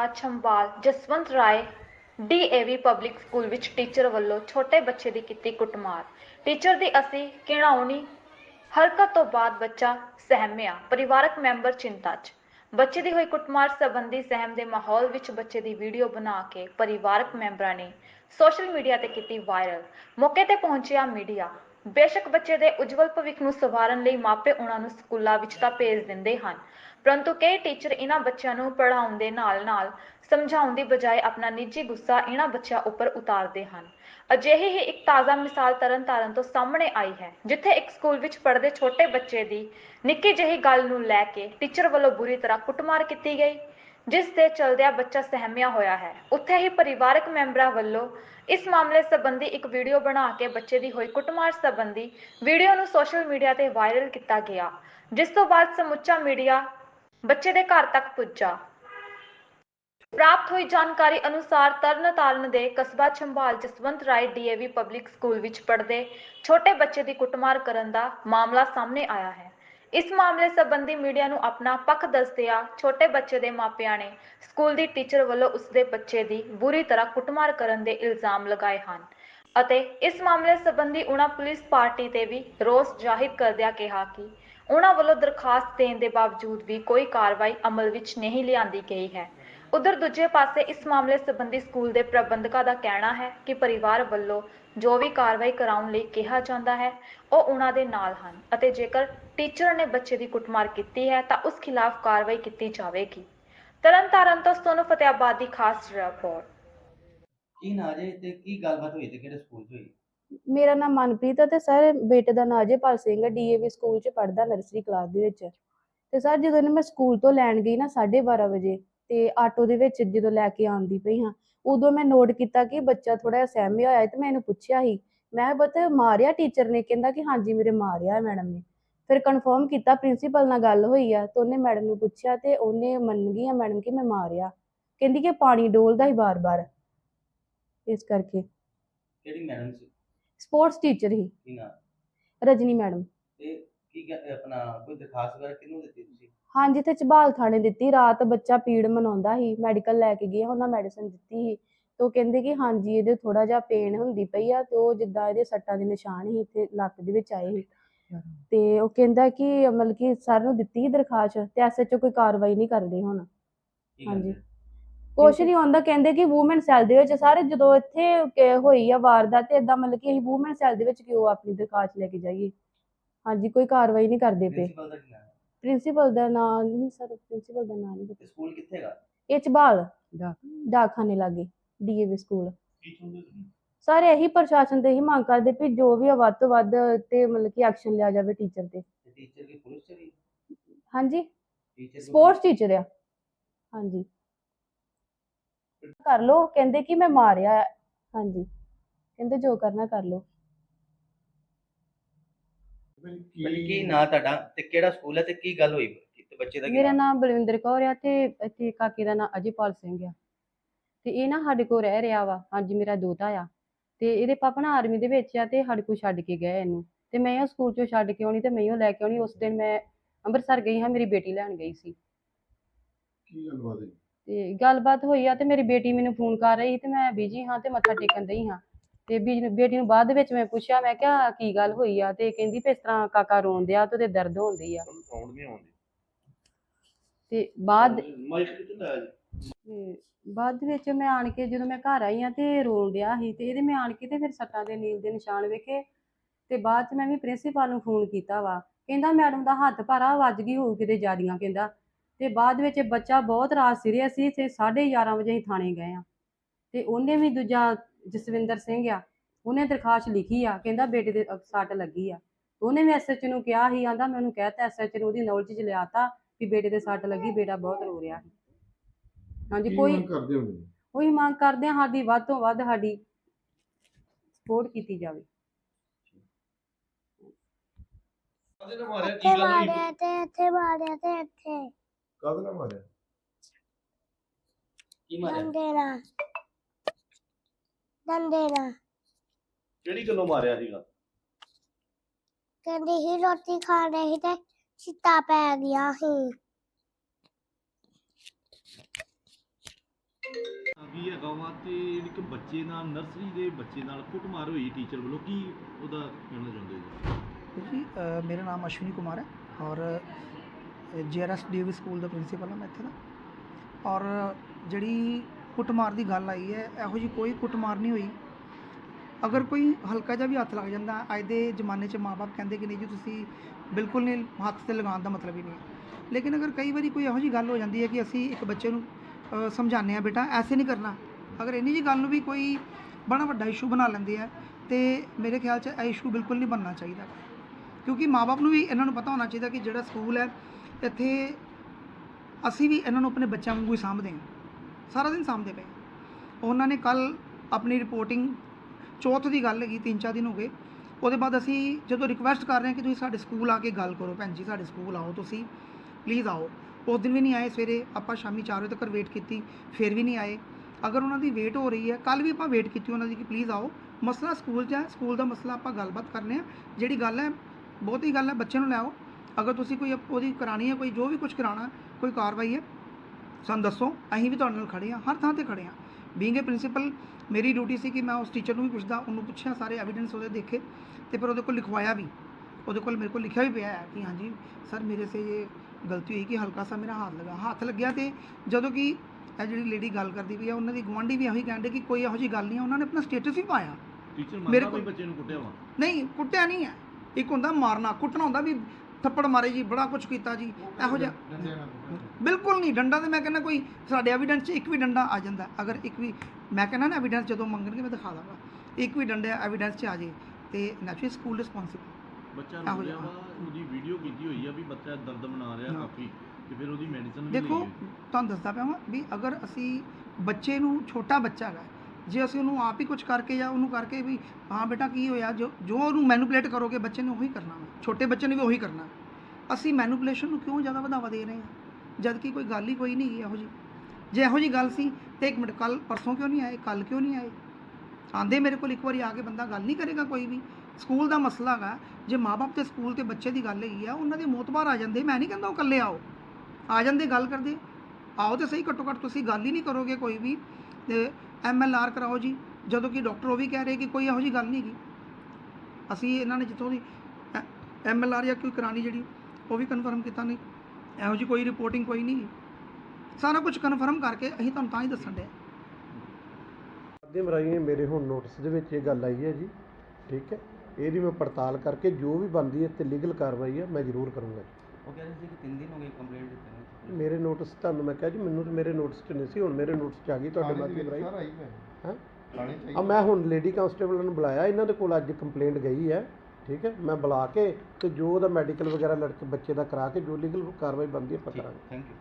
ਕਸਬਾ Chhambal, Jaswant Rai DAV public school ਵਿੱਚ teacher ਵੱਲੋਂ ਛੋਟੇ ਬੱਚੇ ਦੀ ਕੀਤੀ ਕੁੱਟਮਾਰ। ਟੀਚਰ ਦੀ ਅਸੀਂ ਕਿਣਾਉਣੀ, ਹਰਕਤ ਤੋਂ ਬਾਅਦ ਬੱਚਾ ਸਹਿਮਿਆ, ਪਰਿਵਾਰਕ ਮੈਂਬਰ ਚਿੰਤਾ 'ਚ। ਬੱਚੇ ਦੀ ਹੋਈ ਕੁੱਟਮਾਰ ਸੰਬੰਧੀ ਸਹਿਮ ਦੇ ਮਾਹੌਲ ਵਿੱਚ ਬੱਚੇ ਦੀ ਵੀਡੀਓ ਬਣਾ ਕੇ ਪਰਿਵਾਰਕ ਮੈਂਬਰਾਂ ਨੇ ਸੋਸ਼ਲ ਮੀਡੀਆ ਤੇ ਕੀਤੀ ਵਾਇਰਲ ਮੌਕੇ ਤੇ ਪਹੁੰਚਿਆ ਮੀਡੀਆ ਬੇਸ਼ੱਕ ਬੱਚੇ ਦੇ ਉਜਵਲ ਭਵਿੱਖ ਨੂੰ ਸਵਾਰਨ ਲਈ ਮਾਪੇ ਉਹਨਾਂ ਨੂੰ ਸਕੂਲਾਂ ਵਿੱਚ ਤਾਂ ਭੇਜ ਦਿੰਦੇ ਹਨ। ਪਰੰਤੂ ਕਈ ਟੀਚਰ ਇਹਨਾਂ ਬੱਚਿਆਂ ਨੂੰ ਪੜ੍ਹਾਉਣ ਦੇ ਨਾਲ-ਨਾਲ ਸਮਝਾਉਣ ਦੀ ਬਜਾਏ ਆਪਣਾ ਨਿੱਜੀ ਗੁੱਸਾ ਇਹਨਾਂ ਬੱਚਿਆਂ ਉੱਪਰ ਉਤਾਰਦੇ ਹਨ। ਅਜਿਹੀ ਹੀ ਇੱਕ ਤਾਜ਼ਾ ਮਿਸਾਲ ਤਰਨਤਾਰਨ ਤੋਂ ਸਾਹਮਣੇ ਆਈ ਹੈ, ਜਿੱਥੇ ਇੱਕ ਸਕੂਲ ਵਿੱਚ ਪੜ੍ਹਦੇ ਛੋਟੇ ਬੱਚੇ ਦੀ ਨਿੱਕੀ ਜਿਹੀ ਗੱਲ ਨੂੰ ਲੈ ਕੇ ਟੀਚਰ ਵੱਲੋਂ ਬੁਰੀ ਤਰ੍ਹਾਂ ਕੁੱਟਮਾਰ ਕੀਤੀ ਗਈ, ਜਿਸ ਦੇ ਚਲਦਿਆਂ ਬੱਚਾ ਸਹਿਮਿਆ ਹੋਇਆ ਹੈ। ਉੱਥੇ ਹੀ ਪਰਿਵਾਰਕ ਮੈਂਬਰਾਂ ਵੱਲੋਂ ਇਸ ਮਾਮਲੇ ਸੰਬੰਧੀ ਇੱਕ ਵੀਡੀਓ ਬਣਾ ਕੇ ਬੱਚੇ ਦੀ ਹੋਈ ਕੁੱਟਮਾਰ ਸੰਬੰਧੀ ਵੀਡੀਓ ਨੂੰ ਸੋਸ਼ਲ ਮੀਡੀਆ ਤੇ ਵਾਇਰਲ ਕੀਤਾ ਗਿਆ, ਜਿਸ ਤੋਂ ਬਾਅਦ ਸਮੁੱਚਾ ਮੀਡੀਆ ਬੱਚੇ ਦੇ ਘਰ ਤੱਕ ਪੁੱਜਾ। ਪ੍ਰਾਪਤ ਹੋਈ ਜਾਣਕਾਰੀ ਅਨੁਸਾਰ ਤਰਨਤਾਰਨ ਦੇ ਕਸਬਾ Chhambal Jaswant Rai DAV public school ਵਿੱਚ ਪੜ੍ਹਦੇ ਛੋਟੇ ਬੱਚੇ ਦੀ ਕੁੱਟਮਾਰ ਕਰਨ ਦਾ ਮਾਮਲਾ ਸਾਹਮਣੇ ਆਇਆ ਹੈ। ਇਸ ਮਾਮਲੇ ਸੰਬੰਧੀ ਮੀਡੀਆ ਨੂੰ ਆਪਣਾ ਪੱਖ ਦੱਸਦਿਆਂ ਛੋਟੇ ਬੱਚੇ ਦੇ ਮਾਪਿਆਂ ਨੇ ਸਕੂਲ ਦੀ ਟੀਚਰ ਵੱਲੋਂ ਉਸਦੇ ਬੱਚੇ ਦੀ ਬੁਰੀ ਤਰ੍ਹਾਂ ਕੁੱਟਮਾਰ ਕਰਨ ਦੇ ਇਲਜ਼ਾਮ ਲਗਾਏ ਹਨ। ਅਤੇ ਇਸ ਮਾਮਲੇ ਸੰਬੰਧੀ ਉਹਨਾਂ ਪੁਲਿਸ ਪਾਰਟੀ ਤੇ ਵੀ ਰੋਸ ਜ਼ਾਹਿਰ ਕਰਦਿਆਂ ਕਿਹਾ ਕਿ ਉਹਨਾਂ ਵੱਲੋਂ ਦਰਖਾਸਤ ਦੇਣ ਦੇ ਬਾਵਜੂਦ ਵੀ ਕੋਈ ਕਾਰਵਾਈ ਅਮਲ ਵਿੱਚ ਨਹੀਂ ਲਿਆਂਦੀ ਗਈ ਹੈ। ਉਧਰ ਦੂਜੇ ਪਾਸੇ ਇਸ ਮਾਮਲੇ ਸੰਬੰਧੀ ਸਕੂਲ ਦੇ ਪ੍ਰਬੰਧਕਾਂ ਦਾ ਕਹਿਣਾ ਹੈ ਕਿ ਪਰਿਵਾਰ ਵੱਲੋਂ ਜੋ ਵੀ ਕਾਰਵਾਈ ਕਰਾਉਣ ਲਈ ਕਿਹਾ ਜਾਂਦਾ ਹੈ, ਉਹ ਉਹਨਾਂ ਦੇ ਨਾਲ ਹਨ ਅਤੇ ਜੇਕਰ ਟੀਚਰ ਨੇ ਬੱਚੇ ਦੀ ਕੁੱਟਮਾਰ ਕੀਤੀ ਹੈ, ਤਾਂ ਉਸ ਖਿਲਾਫ ਕਾਰਵਾਈ ਕੀਤੀ ਜਾਵੇਗੀ। ਤਰਨਤਾਰਨ ਤੋਂ ਸੋਨੂ ਫਤਿਆਬਾਦ ਦੀ ਖਾਸ ਰਿਪੋਰਟ। ਕੀ ਨਾਂ ਜੇ ਤੇ ਕੀ ਗੱਲਬਾਤ ਹੋਈ ਤੇ ਕਿਹੜੇ ਸਕੂਲ 'ਚ ਹੋਈ? ਮੇਰਾ ਨਾਮ ਮਨਪ੍ਰੀਤ ਹੈ ਤੇ ਸਰ ਬੇਟੇ ਦਾ ਨਾਂ ਅਜੇਪਾਲ ਸਿੰਘ ਹੈ ਡੀਏਵੀ ਸਕੂਲ 'ਚ ਪੜ੍ਹਦਾ ਨਰਸਰੀ ਕਲਾਸ ਦੇ ਵਿੱਚ। ਤੇ ਸਰ ਜਦੋਂ ਇਹਨੂੰ ਮੈਂ ਸਕੂਲ ਤੋਂ ਲੈਣ ਗਈ ਨਾ 12:30 ਵਜੇ ਤੇ ਆਟੋ ਦੇ ਵਿੱਚ ਜਦੋਂ ਲੈ ਕੇ ਆਉਂਦੀ ਪਈ ਹਾਂ, ਉਦੋਂ ਮੈਂ ਨੋਟ ਕੀਤਾ ਕਿ ਬੱਚਾ ਥੋੜਾ ਜਿਹਾ ਸਹਿਮਿਆ ਹੋਇਆ ਹੈ ਤੇ ਮੈਂ ਇਹਨੂੰ ਪੁੱਛਿਆ ਸੀ। ਮੈਂ ਬਤ ਮਾਰਿਆ ਟੀਚਰ ਨੇ? ਕਹਿੰਦਾ ਕਿ ਹਾਂਜੀ, ਮੇਰੇ ਮਾਰਿਆ ਹੈ ਮੈਡਮ ਨੇ। ਫਿਰ ਕਨਫਰਮ ਕੀਤਾ ਪ੍ਰਿੰਸੀਪਲ ਨਾਲ ਗੱਲ ਹੋਈ ਆ ਤੇ ਉਹਨੇ ਮੈਡਮ ਨੂੰ ਪੁੱਛਿਆ ਤੇ ਉਹਨੇ ਮੰਨ ਗਈ ਆ ਮੈਡਮ ਕਿ ਮੈਂ ਮਾਰਿਆ। ਕਹਿੰਦੀ ਕਿ ਪਾਣੀ ਡੋਲਦਾ ਹੀ ਬਾਰ-ਬਾਰ। ਇਸ ਕਰਕੇ। ਕਿਹੜੀ ਮੈਡਮ ਸੀ? ਸਪੋਰਟਸ ਟੀਚਰ ਹੀ। ਕੀ ਨਾਂ ਰਜਨੀ ਮੈਡਮ। ਤੇ ਕੀ ਕਹਿ- ਆਪਣਾ ਕੋਈ ਦਰਖਾਸਤ ਵਗੈਰਾ ਕਿਹਨੂੰ ਦਿੱਤੀ ਤੁਸੀਂ? ਹਾਂਜੀ ਇੱਥੇ ਝਬਾਲ ਥਾਣੇ ਦਿੱਤੀ। ਰਾਤ ਬੱਚਾ ਪੀੜ ਮਨਾਉਂਦਾ ਸੀ ਮੈਡੀਕਲ ਲੈ ਕੇ ਗਏ ਉਹਨਾਂ ਮੈਡੀਸਨ ਦਿੱਤੀ ਸੀ। ਤੇ ਉਹ ਕਹਿੰਦੇ ਕਿ ਹਾਂਜੀ ਇਹਦੇ ਥੋੜਾ ਜਿਹਾ ਪੇਨ ਹੁੰਦੀ ਪਈ ਆ ਤੇ ਉਹ ਜਿੱਦਾਂ ਇਹਦੇ ਸੱਟਾਂ ਦੇ ਨਿਸ਼ਾਨ ਸੀ ਇੱਥੇ ਲੱਤ ਦੇ ਵਿੱਚ ਆਏ ਸੀ। ਤੇ ਉਹ ਕਹਿੰਦਾ ਕਿ ਮਤਲਬ ਕਿ ਸਰ ਨੂੰ ਦਿੱਤੀ ਸੀ ਦਰਖਾਸਤ ਤੇ ਐਸਐਚਓ ਕੋਈ ਕਾਰਵਾਈ ਨਹੀਂ ਕਰਦੇ ਹੁਣ। ਕੀ ਹਾਂਜੀ। ਕੁਛ ਨਹੀਂ ਹੁੰਦਾ ਕਹਿੰਦੇ ਕਿ ਵੂਮਨ ਸੈੱਲ ਦੇ ਵਿੱਚ ਸਾਰੇ ਜਦੋਂ ਇੱਥੇ ਕ- ਹੋਈ ਆ ਵਾਰਦਾਤ ਤੇ ਇਦਾਂ ਮਤਲਬ ਕਿ ਅਸੀਂ ਵੂਮਨ ਸੈੱਲ ਦੇ ਵਿੱਚ ਕਿਉਂ ਆਪਣੀ ਦਰਖਾਸਤ ਲੈ ਕੇ ਜਾਈਏ? ਹਾਂਜੀ ਕੋਈ ਕਾਰਵਾਈ ਨਹੀਂ ਕਰਦੇ ਪਏ। ਪ੍ਰਿੰਸੀਪਲ ਦਾ ਕੀ ਨਾਂ ਹੈ? ਪ੍ਰਿੰਸੀਪਲ ਦਾ ਨਾਮ ਨਹੀਂ ਸਰ ਪ੍ਰਿੰਸੀਪਲ ਦਾ ਨਾਮ ਨਹੀਂ ਪਤਾ। ਤੇ ਸਕੂਲ ਕਿੱਥੇ ਹੈਗਾ? ਇਹ ਚਬਾਲ ਡਾਕਖਾਨੇ ਲਾਗੇ ਡੀਏਵੀ ਸਕੂਲ। ਕੀ ਚਾਹੁੰਦੇ ਤੁਸੀਂ? ਸਾਰੇ ਇਹੀ ਪ੍ਰਸ਼ਾਸਨ ਤੇ ਇਹੀ ਮੰਗ ਕਰਦੇ ਵੀ ਜੋ ਵੀ ਆ ਵੱਧ ਤੋਂ ਵੱਧ ਤੇ ਮਤਲਬ ਕਿ ਐਕਸ਼ਨ ਲਿਆ ਜਾਵੇ ਟੀਚਰ ਤੇ। ਤੇ ਟੀਚਰ ਕੀ ਪੁਲਿਸ 'ਚ ਵੀ? ਹਾਂਜੀ। ਟੀਚਰ ਸਪੋਰਟਸ ਟੀਚਰ ਆ। ਹਾਂਜੀ। ਕਰ ਲੋ ਕਹਿੰਦੇ ਕਿ ਮੈਂ ਮਾਰਿਆ ਹੈ। ਹਾਂਜੀ। ਕਹਿੰਦੇ ਜੋ ਕਰਨਾ ਕਰ ਲੋ ਕੀ ਨਾਂ ਤੁਹਾਡਾ ਤੇ ਕਿਹੜਾ ਸਕੂਲ ਹੈ ਤੇ ਕੀ ਗੱਲ ਹੋਈ? ਤੇ ਬੱਚੇ ਦਾ ਕੀ ਮੇਰਾ ਨਾਂ? ਨਾਮ ਬਲਵਿੰਦਰ ਕੌਰ ਆ ਤੇ ਇੱਥੇ ਕਾਕੇ ਦਾ ਨਾਮ ਅਜੇਪਾਲ ਸਿੰਘ ਆ। ਤੇ ਇਹ ਨਾ ਸਾਡੇ ਕੋਲ ਰਹਿ ਰਿਹਾ ਵਾ। ਹਾਂਜੀ ਮੇਰਾ ਦੋਤਾ ਆ। ਤੇ ਇਹਦੇ ਪਾਪਾ ਨਾ ਆਰਮੀ ਦੇ ਵਿੱਚ ਆ ਤੇ ਸਾਡੇ ਕੋਲ ਛੱਡ ਕੇ ਗਏ ਇਹਨੂੰ। ਤੇ ਮੈਂ ਉਹ ਸਕੂਲ ਚੋਂ ਛੱਡ ਕੇ ਆਉਣੀ ਤੇ ਮੈਂ ਉਹ ਲੈ ਕੇ ਆਉਣੀ। ਉਸ ਦਿਨ ਮੈਂ ਅੰਮ੍ਰਿਤਸਰ ਗਈ ਹਾਂ ਮੇਰੀ ਬੇਟੀ ਲੈਣ ਗਈ ਸੀ। ਕੀ ਗੱਲਬਾਤ ਹੈ? ਤੇ ਗੱਲਬਾਤ ਹੋਈ ਆ ਤੇ ਮੇਰੀ ਬੇਟੀ ਮੈਨੂੰ ਫੋਨ ਕਰ ਰਹੀ ਸੀ ਤੇ ਮੈਂ ਬਿਜ਼ੀ ਹਾਂ ਤੇ ਮੱਥਾ ਟੇਕਣ ਦਈ ਹਾਂ। ਤੇ ਬੀਜੀ ਨੂੰ- ਬੇਟੀ ਨੂੰ ਬਾਅਦ ਦੇ ਵਿੱਚ ਮੈਂ ਪੁੱਛਿਆ ਮੈਂ ਕਿਹਾ ਕੀ ਗੱਲ ਹੋਈ ਆ? ਤੇ ਕਹਿੰਦੀ ਵੀ ਇਸ ਤਰ੍ਹਾਂ ਕਾਕਾ ਰੋਣ ਡਿਆ ਤੇ ਉਹਦੇ ਦਰਦ ਹੁੰਦੀ ਆ। ਸਾਊਂਡ ਨਹੀਂ ਆਉਂਦੀ। ਤੇ ਬਾਅਦ ਮਾਈਕ ਕਿੱਥੇ ਲਾਇਆ ਜੀ ਤੇ ਬਾਅਦ ਦੇ ਵਿੱਚ ਮੈਂ ਆਣ ਕੇ ਜਦੋਂ ਮੈਂ ਘਰ ਆਈ ਆ ਤੇ ਰੋਣ ਡਿਆ ਸੀ ਤੇ ਇਹਦੇ ਮੈਂ ਆਣ ਕੇ ਤੇ ਫਿਰ ਸੱਟਾਂ ਦੇ ਨੀਲ ਦੇ ਨਿਸ਼ਾਨ ਵੇਖੇ ਤੇ ਬਾਅਦ ਚ ਮੈਂ ਵੀ ਪ੍ਰਿੰਸੀਪਲ ਨੂੰ ਫੋਨ ਕੀਤਾ ਵਾ। ਕਹਿੰਦਾ ਮੈਡਮ ਦਾ ਹੱਥ ਭਾਰਾ ਵੱਜ ਗਈ ਹੋਊ ਕਿਤੇ ਜ਼ਿਆਦੀਆਂ ਕਹਿੰਦਾ। ਤੇ ਬਾਅਦ ਵਿੱਚ ਬੱਚਾ ਬਹੁਤ ਰਾਤ ਸੀਰੀਅਸ ਸੀ ਤੇ 11:30 ਵਜੇ ਹੀ ਥਾਣੇ ਗਏ ਆ ਤੇ ਉਹਨੇ ਵੀ ਦੂਜਾ ਜਸਵਿੰਦਰ ਸਿੰਘ ਆ ਉਹਨੇ ਦਰਖਾਸਤ ਲਿਖੀ ਆ ਕਹਿੰਦਾ ਬੇਟੇ ਦੇ ਸੱਟ ਲੱਗੀ ਆ। ਉਹਨੇ ਵੀ ਐਸਐਚ ਨੂੰ ਕਿਹਾ ਸੀ ਆਂਦਾ ਮੈਨੂੰ ਕਹਿਤਾ ਐਸਐਚ ਨੂੰ ਉਹਦੀ ਨੌਲੇਜ ਚ ਲਿਆਤਾ ਵੀ ਬੇਟੇ ਦੇ ਸੱਟ ਲੱਗੀ ਬੇਟਾ ਬਹੁਤ ਰੋ ਰਿਹਾ ਹਾਂਜੀ ਕੀ ਕੋਈ ਮੰਗ ਕਰਦੇ ਹੋ? ਉਹੀ ਮੰਗ ਕਰਦੇ ਹਾਂ ਸਾਡੀ ਵੱਧ ਤੋਂ ਵੱਧ ਸਾਡੀ ਸਪੋਰਟ ਕੀਤੀ ਜਾਵੇ। ਇੱਥੇ ਮਾਰਿਆ ਤੇ ਇੱਥੇ ਮਾਰਿਆ ਤੇ ਇੱਥੇ। ਕਾਹਦੇ ਨਾਲ ਮਾਰਿਆ ਕੀ ਮਾਰਿਆ ਡੰਡੇ ਨਾਲ ਡੰਡੇ ਨਾਲ ਕਿਹੜੀ ਗੱਲੋਂ ਮਾਰਿਆ ਸੀਗਾ ਕਹਿੰਦੀ ਹੀ ਰੋਟੀ ਖਾ ਰਹੀ ਤੇ ਚਿੱਟਾ ਪੈ ਗਿਆ ਸੀ ਕੀ ਹੈਗਾ ਵਾ ਤੇ ਇੱਕ ਬੱਚੇ ਨਾਲ ਨਰਸਰੀ ਦੇ ਬੱਚੇ ਨਾਲ ਕੁੱਟਮਾਰ ਹੋਈ ਟੀਚਰ ਵੱਲੋਂ। ਕੀ ਉਹਦਾ ਕਹਿਣਾ ਚਾਹੁੰਦੇ ਜੀ? ਜੀ ਮੇਰਾ ਨਾਮ ਅਸ਼ਵਨੀ ਕੁਮਾਰ ਹੈ ਔਰ ਜੀਆਰਐਸ ਡੀਵੀ ਸਕੂਲ ਦਾ ਪ੍ਰਿੰਸੀਪਲ ਹਾਂ ਮੈਂ ਇੱਥੇ ਦਾ ਔਰ ਜਿਹੜੀ ਕੁੱਟਮਾਰ ਦੀ ਗੱਲ ਆਈ ਹੈ, ਇਹੋ ਜੀ ਕੋਈ ਕੁੱਟਮਾਰ ਨਹੀਂ ਹੋਈ। ਅਗਰ ਕੋਈ ਹਲਕਾ ਜਿਹਾ ਵੀ ਹੱਥ ਲੱਗ ਜਾਂਦਾ, ਅੱਜ ਦੇ ਜ਼ਮਾਨੇ 'ਚ ਮਾਪੇ ਕਹਿੰਦੇ ਕਿ ਨਹੀਂ ਜੀ, ਤੁਸੀਂ ਬਿਲਕੁਲ ਨਹੀਂ, ਹੱਥ ਤੇ ਲਗਾਉਣ ਦਾ ਮਤਲਬ ਹੀ ਨਹੀਂ ਲੇਕਿਨ ਅਗਰ ਕਈ ਵਾਰੀ ਕੋਈ ਇਹੋ ਜੀ ਗੱਲ ਹੋ ਜਾਂਦੀ ਹੈ ਕਿ ਅਸੀਂ ਇੱਕ ਬੱਚੇ ਨੂੰ ਸਮਝਾਉਂਦੇ ਆ ਬੇਟਾ, ਐਸੇ ਨਹੀਂ ਕਰਨਾ। ਅਗਰ ਇੰਨੀ ਜੀ ਗੱਲ ਨੂੰ ਵੀ ਕੋਈ ਬੜਾ ਵੱਡਾ ਇਸ਼ੂ ਬਣਾ ਲੈਂਦੇ ਆ, ਤੇ ਮੇਰੇ ਖਿਆਲ 'ਚ ਇਹ ਇਸ਼ੂ ਬਿਲਕੁਲ ਨਹੀਂ ਬਣਨਾ ਚਾਹੀਦਾ। ਕਿਉਂਕਿ ਮਾਪੇ ਨੂੰ ਵੀ ਇਹਨਾਂ ਨੂੰ ਪਤਾ ਹੋਣਾ ਚਾਹੀਦਾ ਕਿ ਜਿਹੜਾ ਸਕੂਲ ਹੈ ਇੱਥੇ ਅਸੀਂ ਵੀ ਇਹਨਾਂ ਨੂੰ ਆਪਣੇ ਬੱਚਿਆਂ ਵਾਂਗੂ ਹੀ ਸਾਂਭਦੇ ਹਾਂ। ਸਾਰਾ ਦਿਨ ਸਾਂਭਦੇ ਪਏ ਉਹਨਾਂ ਨੇ ਕੱਲ ਆਪਣੀ ਰਿਪੋਰਟਿੰਗ ਚੌਥ ਦੀ ਗੱਲ ਹੈਗੀ, ਤਿੰਨ ਚਾਰ ਦਿਨ ਹੋ ਗਏ। ਉਹਦੇ ਬਾਅਦ ਅਸੀਂ ਜਦੋਂ ਰਿਕੁਐਸਟ ਕਰ ਰਹੇ ਹਾਂ ਕਿ ਤੁਸੀਂ ਸਾਡੇ ਸਕੂਲ ਆ ਕੇ ਗੱਲ ਕਰੋ, ਭੈਣ ਜੀ, ਸਾਡੇ ਸਕੂਲ ਆਓ ਤੁਸੀਂ ਪਲੀਜ਼ ਆਓ। ਉਸ ਦਿਨ ਵੀ ਨਹੀਂ ਆਏ, ਸਵੇਰੇ ਆਪਾਂ ਸ਼ਾਮੀ 4 ਵਜੇ ਤੱਕ ਵੇਟ ਕੀਤੀ, ਫਿਰ ਵੀ ਨਹੀਂ ਆਏ। ਅਗਰ ਉਹਨਾਂ ਦੀ ਵੇਟ ਹੋ ਰਹੀ ਹੈ ਕੱਲ ਵੀ ਆਪਾਂ ਵੇਟ ਕੀਤੀ ਉਹਨਾਂ ਦੀ ਕਿ ਪਲੀਜ਼ ਆਓ। ਮਸਲਾ ਸਕੂਲ 'ਚ ਹੈ, ਸਕੂਲ ਦਾ ਮਸਲਾ ਆਪਾਂ ਗੱਲਬਾਤ ਕਰਨੇ ਆ ਜਿਹੜੀ ਗੱਲ ਹੈ, ਬਹੁਤੀ ਗੱਲ ਹੈ ਬੱਚੇ ਨੂੰ ਲਿਆਓ ਅਗਰ ਤੁਸੀਂ ਕੋਈ ਉਹਦੀ ਕਰਾਣੀ ਹੈ ਕੋਈ ਜੋ ਵੀ ਕੁਝ ਕਰਾਣਾ ਕੋਈ ਕਾਰਵਾਈ ਹੈ ਸਾਨੂੰ ਦੱਸੋ। ਅਸੀਂ ਵੀ ਤੁਹਾਡੇ ਨਾਲ ਖੜੇ ਹਾਂ ਹਰ ਥਾਂ ਤੇ ਖੜੇ ਹਾਂ। ਬੀਇੰਗ ਏ ਪ੍ਰਿੰਸੀਪਲ ਮੇਰੀ ਡਿਊਟੀ ਸੀ ਕਿ ਮੈਂ ਉਸ ਟੀਚਰ ਨੂੰ ਵੀ ਪੁੱਛਦਾ ਉਹਨੂੰ ਪੁੱਛਿਆ ਸਾਰੇ ਐਵੀਡੈਂਸ ਉਹਦੇ ਦੇਖੇ ਤੇ ਫਿਰ ਉਹਦੇ ਕੋਲ ਲਿਖਵਾਇਆ ਵੀ। ਉਹਦੇ ਕੋਲ ਮੇਰੇ ਕੋਲ ਲਿਖਿਆ ਵੀ ਪਿਆ ਹੈ ਕਿ ਹਾਂਜੀ ਸਰ ਮੇਰੇ ਸੇ ਇਹ ਗਲਤੀ ਹੋਈ ਕਿ ਹਲਕਾ ਸਾ ਮੇਰਾ ਹੱਥ ਲਗਾ। ਹੱਥ ਲੱਗਿਆ ਤੇ ਜਦੋਂ ਕਿ ਇਹ ਜਿਹੜੀ ਲੇਡੀ ਗੱਲ ਕਰਦੀ ਪਈ ਆ ਉਹਨਾਂ ਦੀ ਗੁਆਂਢੀ ਵੀ ਇਹੀ ਕਹਿੰਦੇ ਕਿ ਕੋਈ ਇਹੋ ਜਿਹੀ ਗੱਲ ਨਹੀਂ ਉਹਨਾਂ ਨੇ ਆਪਣਾ ਸਟੇਟਸ ਵੀ ਪਾਇਆ। ਟੀਚਰ ਮੇਰੇ ਮੰਨਦਾ ਵੀ ਬੱਚੇ ਨੂੰ ਕੁੱਟਿਆ ਵਾ। ਨਹੀਂ ਕੁੱਟਿਆ ਨਹੀਂ ਹੈ। ਇੱਕ ਹੁੰਦਾ ਮਾਰਨਾ ਕੁੱਟਣਾ ਹੁੰਦਾ ਵੀ ਥੱਪੜ ਮਾਰੇ ਜੀ ਬੜਾ ਕੁਝ ਕੀਤਾ ਜੀ ਇਹੋ ਜਿਹਾ ਬਿਲਕੁਲ ਨਹੀਂ ਡੰਡਾ ਤੇ ਮੈਂ ਕਹਿੰਦਾ ਕੋਈ ਸਾਡੇ ਐਵੀਡੈਂਸ 'ਚ ਇੱਕ ਵੀ ਡੰਡਾ ਆ ਜਾਂਦਾ ਅਗਰ ਇੱਕ ਵੀ ਮੈਂ ਕਹਿੰਦਾ ਨਾ ਐਵੀਡੈਂਸ ਜਦੋਂ ਮੰਗਣਗੇ ਮੈਂ ਦਿਖਾ ਦਾਂਗਾ ਇੱਕ ਵੀ ਡੰਡਾ ਐਵੀਡੈਂਸ 'ਚ ਆ ਜੇ ਤੇ ਨੈਚੁਰਲੀ ਸਕੂਲ ਰਿਸਪੌਂਸਿਬਲ ਬੱਚਾ ਰੋ ਰਿਹਾ। ਵਾ ਉਹਦੀ ਵੀਡੀਓ ਕੀਤੀ ਹੋਈ ਆ ਵੀ ਬੱਚਾ ਦਰਦ ਮਨਾ ਰਿਹਾ ਹਾਂ। ਕਾਫੀ ਤੇ ਫਿਰ ਉਹਦੀ ਮੈਡੀਸਨ ਵੀ ਦੇਖੋ ਹੈ। ਤੁਹਾਨੂੰ ਦੱਸਦਾ ਪਿਆ ਵਾਂ ਵੀ ਅਗਰ ਅਸੀਂ ਬੱਚੇ ਨੂੰ ਛੋਟਾ ਬੱਚਾ ਹੈਗਾ ਜੇ ਅਸੀਂ ਉਹਨੂੰ ਆਪ ਹੀ ਕੁਝ ਕਰਕੇ ਜਾਂ ਉਹਨੂੰ ਕਰਕੇ ਵੀ, ਹਾਂ ਬੇਟਾ ਕੀ ਹੋਇਆ, ਜੋ ਜੋ ਉਹਨੂੰ ਮੈਨੂਪਲੇਟ ਕਰੋਗੇ, ਬੱਚੇ ਨੇ ਉਹੀ ਕਰਨਾ ਵਾ। ਛੋਟੇ ਬੱਚੇ ਨੇ ਵੀ ਉਹੀ ਕਰਨਾ। ਅਸੀਂ ਮੈਨੂਪਲੇਸ਼ਨ ਨੂੰ ਕਿਉਂ ਜ਼ਿਆਦਾ ਵਧਾਵਾ ਦੇ ਰਹੇ ਹਾਂ? ਜਦ ਕਿ ਕੋਈ ਗੱਲ ਹੀ ਕੋਈ ਨਹੀਂ ਇਹੋ ਜੀ ਜੇ ਇਹੋ ਜੀ ਗੱਲ ਸੀ, ਤੇ ਇੱਕ ਮਿੰਟ ਕੱਲ ਪਰਸੋਂ ਕਿਉਂ ਨਹੀਂ ਆਏ? ਕੱਲ ਕਿਉਂ ਨਹੀਂ ਆਏ? ਆਂਦੇ ਮੇਰੇ ਕੋਲ ਇੱਕ ਵਾਰੀ ਆ ਕੇ ਬੰਦਾ ਗੱਲ ਨਹੀਂ ਕਰੇਗਾ ਕੋਈ ਵੀ। ਸਕੂਲ ਦਾ ਮਸਲਾ ਹੈਗਾ ਜੇ ਮਾਪੇ ਤੇ ਸਕੂਲ ਤੇ ਬੱਚੇ ਦੀ ਗੱਲ ਹੈਗੀ ਆ, ਉਹਨਾਂ ਦੇ ਮੋਤਬਾਰ ਆ ਜਾਂਦੇ। ਮੈਂ ਨਹੀਂ ਕਹਿੰਦਾ ਉਹ ਇਕੱਲੇ ਆਓ। ਆ ਜਾਂਦੇ ਗੱਲ ਕਰਦੇ। ਆਓ ਤੇ ਸਹੀ ਘੱਟੋ ਘੱਟ ਤੁਸੀਂ ਗੱਲ ਹੀ ਨਹੀਂ ਕਰੋਗੇ ਕੋਈ ਵੀ। ਤੇ ਐਮ ਐਲ ਆਰ ਕਰਾਓ ਜੀ। ਜਦੋਂ ਕਿ ਡਾਕਟਰ ਉਹ ਵੀ ਕਹਿ ਰਹੇ ਕਿ ਕੋਈ ਇਹੋ ਜੀ ਗੱਲ ਨਹੀਂ ਹੈਗੀ। ਅਸੀਂ ਇਹਨਾਂ ਨੇ ਜਿੱਥੋਂ ਦੀ ਐਮ ਐਲ ਆਰ ਜਾਂ ਕੋਈ ਕਰਾਣੀ ਜਿਹੜੀ, ਉਹ ਵੀ ਕਨਫਰਮ ਕੀਤਾ ਨਹੀਂ। ਇਹੋ ਜੀ ਕੋਈ ਰਿਪੋਰਟਿੰਗ ਕੋਈ ਨਹੀਂ ਸਾਰਾ ਕੁਝ ਕਨਫਰਮ ਕਰਕੇ ਅਸੀਂ ਤੁਹਾਨੂੰ ਤਾਂ ਹੀ ਦੱਸਣ ਦੇ ਦੇ ਮਰਾਈ ਮੇਰੇ ਹੁਣ ਨੋਟਿਸ ਦੇ ਵਿੱਚ ਇਹ ਗੱਲ ਆਈ ਹੈ ਜੀ। ਠੀਕ ਹੈ। ਇਹਦੀ ਮੈਂ ਪੜਤਾਲ ਕਰਕੇ ਜੋ ਵੀ ਬਣਦੀ ਹੈ ਤੇ ਲੀਗਲ ਕਾਰਵਾਈ ਹੈ, ਮੈਂ ਜ਼ਰੂਰ ਕਰੂੰਗਾ ਉਹ ਕਹਿ ਰਹੇ ਸੀ ਕਿ 3 ਦਿਨ ਹੋ ਗਏ ਕੰਪਲੇਂਟ ਦਿੱਤੇ ਨੂੰ ਮੇਰੇ ਨੋਟਿਸ ਤੁਹਾਨੂੰ ਮੈਂ ਕਿਹਾ ਜੀ ਮੈਨੂੰ ਤੇ ਮੇਰੇ ਨੋਟਿਸ 'ਚ ਨਹੀਂ ਸੀ ਹੁਣ ਮੇਰੇ ਨੋਟਿਸ 'ਚ ਆ ਗਈ ਤੁਹਾਡੇ ਮਾਧਿਅਮ ਰਾਹੀਂ। ਹੈਂ? ਆ ਮੈਂ। ਹੁਣ ਲੇਡੀ ਕਾਂਸਟੇਬਲ ਨੂੰ ਬੁਲਾਇਆ ਇਹਨਾਂ ਦੇ ਕੋਲ ਅੱਜ ਕੰਪਲੇਂਟ ਗਈ ਹੈ ਠੀਕ ਹੈ? ਮੈਂ ਬੁਲਾ ਕੇ ਤੇ ਜੋ ਉਹਦਾ ਮੈਡੀਕਲ ਵਗੈਰਾ ਲੜਕੇ ਬੱਚੇ ਦਾ ਕਰਾ ਕੇ ਜੋ ਲੀਗਲ ਕਾਰਵਾਈ ਬਣਦੀ ਹੈ ਆਪਾਂ ਕਰਾਂਗੇ। Thank you